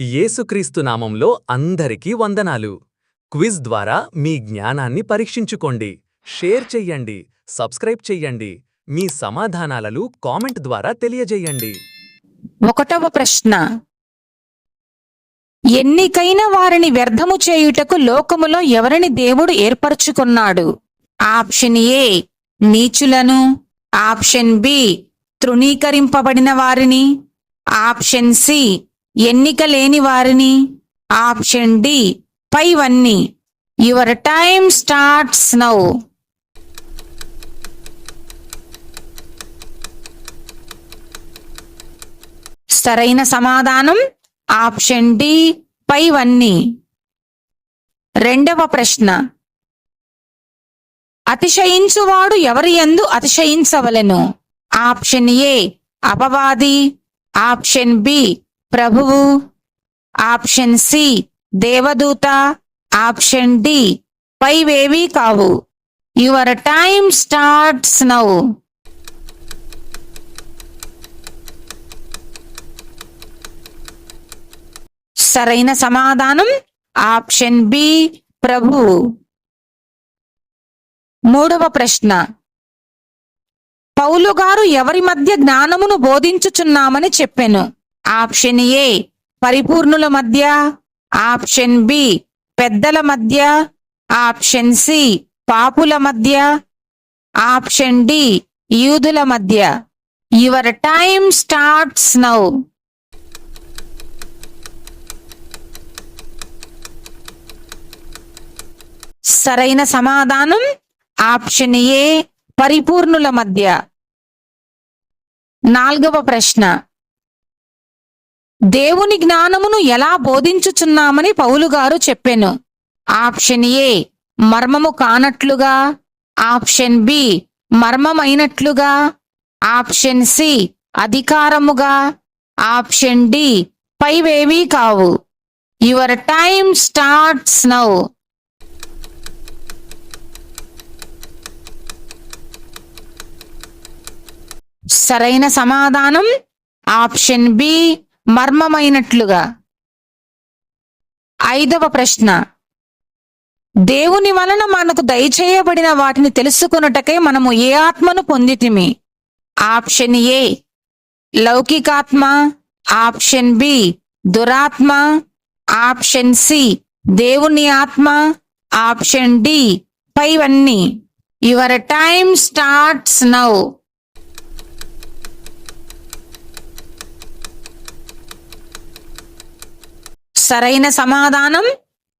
యేసుక్రీస్తు నామంలో అందరికీ వందనాలు. క్విజ్ ద్వారా మీ జ్ఞానాన్ని పరీక్షించుకోండి. షేర్ చెయ్యండి. సబ్స్క్రైబ్ చెయ్యండి. మీ సమాధానాలను కామెంట్ ద్వారా తెలియజేయండి. ఒకటవ ప్రశ్న. ఎన్నికైన వారిని వ్యర్థము చేయుటకు లోకములో ఎవరిని దేవుడు ఏర్పరచుకున్నాడు? ఆప్షన్ ఏ నీచులను. ఆప్షన్ బి తృణీకరింపబడిన వారిని. ఆప్షన్ సి ఎన్నిక లేని వారిని. ఆప్షన్ డి పైవన్నీ యువర్ టైం స్టార్ట్స్ నౌ. సరైన సమాధానం ఆప్షన్ డి పైవన్నీ రెండవ ప్రశ్న. అతిశయించువాడు ఎవరి యందు అతిశయించవలెను? ఆప్షన్ ఏ అపవాది. ఆప్షన్ బి ప్రభువు ఆప్షన్ సి దేవదూత ఆప్షన్ డి పైవేవీ కావు. Your time starts now. సరైన సమాధానం ఆప్షన్ బి ప్రభు మూడవ ప్రశ్న. పౌలు గారు ఎవరి మధ్య జ్ఞానమును బోధించుచున్నామని చెప్పెను. ఆప్షన్ ఏ పరిపూర్ణుల మధ్య. ఆప్షన్ బి పెద్దల మధ్య. ఆప్షన్ సి పాపుల మధ్య. ఆప్షన్ డి యూదుల మధ్య. యువర్ టైమ్ స్టార్ట్స్ నౌ సరైన సమాధానం ఆప్షన్ ఏ పరిపూర్ణుల మధ్య. నాల్గవ ప్రశ్న. దేవుని జ్ఞానమును ఎలా బోధించుచున్నామని పౌలు గారు చెప్పెను. ఆప్షన్ ఏ మర్మము కానట్లుగా. ఆప్షన్ బి మర్మమైనట్లుగా. ఆప్షన్ సి అధికారముగా. ఆప్షన్ డి పైవేవీ కావు. Your time starts now. సరైన సమాధానం? ఆప్షన్ బి మర్మమైనట్లుగా. ఐదవ ప్రశ్న. దేవుని వలన మనకు దయచేయబడిన వాటిని తెలుసుకొనుటకై మనము ఏ ఆత్మను పొందితిమి? Option A. లౌకికాత్మ. Option B. దురాత్మ. Option C. దేవుని ఆత్మ. Option D. పైవన్నీ. Your time starts now. సరైన సమాధానం?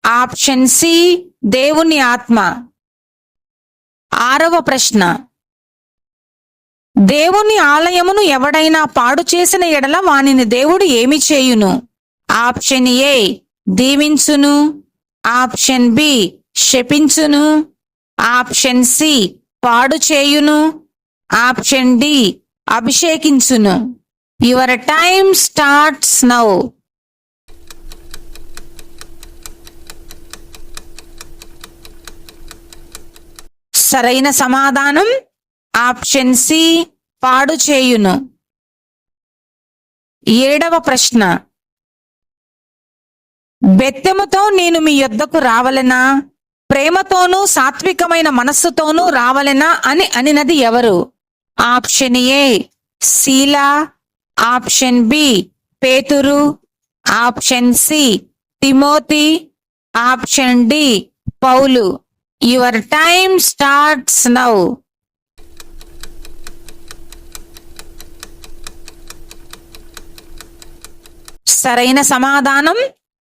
ఆప్షన్ సి దేవుని ఆత్మ. ఆరవ ప్రశ్న. దేవుని ఆలయమును ఎవడైనా పాడు చేసిన ఎడల వానిని దేవుడు ఏమి చేయును? ఆప్షన్ ఏ దీవించును. ఆప్షన్ బి శపించును. ఆప్షన్ సి పాడు చేయును. Option D అభిషేకించును. Your time starts now. సరైన సమాధానం ఆప్షన్ సి పాడు చేయును. ఏడవ ప్రశ్న. బెత్తెముతో నేను మీ యొద్దకు రావలెనా? ప్రేమతోనూ సాత్వికమైన మనస్సుతోనూ రావలెనా అని అనినది ఎవరు? ఆప్షన్ ఏ శీలా ఆప్షన్ బి పేతురు option C Timothy option D Paul. Your time starts now సరైన సమాధానం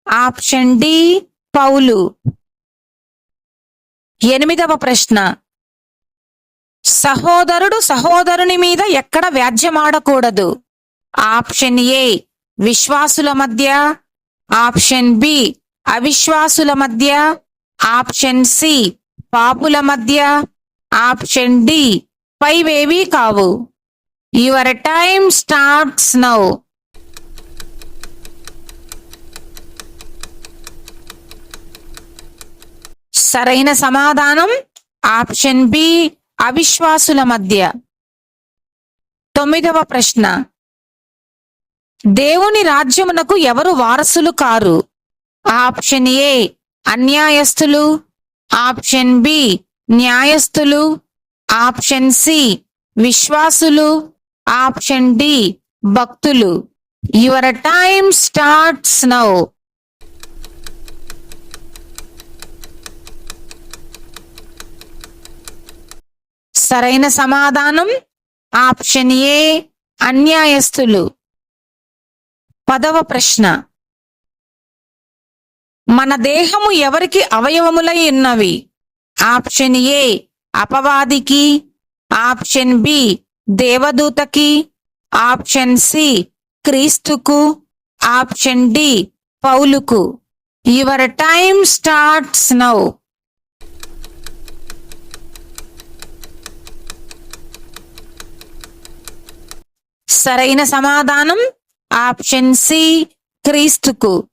ఆప్షన్ డి పౌలు. ఎనిమిదవ ప్రశ్న. సహోదరుడు సహోదరుని మీద ఎక్కడ వ్యాజ్యమాడకూడదు? ఆప్షన్ ఏ విశ్వాసుల మధ్య. ఆప్షన్ బి అవిశ్వాసుల మధ్య. ఆప్షన్ సి పాపుల మధ్య ఆప్షన్ డి పైవేవీ కావు. యువర్ టైమ్ స్టార్ట్స్ నౌ సరైన సమాధానం ఆప్షన్ బి అవిశ్వాసుల మధ్య. తొమ్మిదవ ప్రశ్న. దేవుని రాజ్యమునకు ఎవరు వారసులు కారు? ఆప్షన్ ఏ అన్యాయస్తులు. ఆప్షన్ బి న్యాయస్థులు. ఆప్షన్ సి విశ్వాసులు. ఆప్షన్ డి భక్తులు. Your time starts now. సరైన సమాధానం? ఆప్షన్ ఏ అన్యాయస్తులు పదవ ప్రశ్న. మన దేహము ఎవరికి అవయవములై ఉన్నవి? ఆప్షన్ ఏ అపవాదికి. ఆప్షన్ బి దేవదూతకి. ఆప్షన్ సి క్రీస్తుకు. ఆప్షన్ డి పౌలుకు. Your time starts now. సరైన సమాధానం? ఆప్షన్ సి క్రీస్తుకు.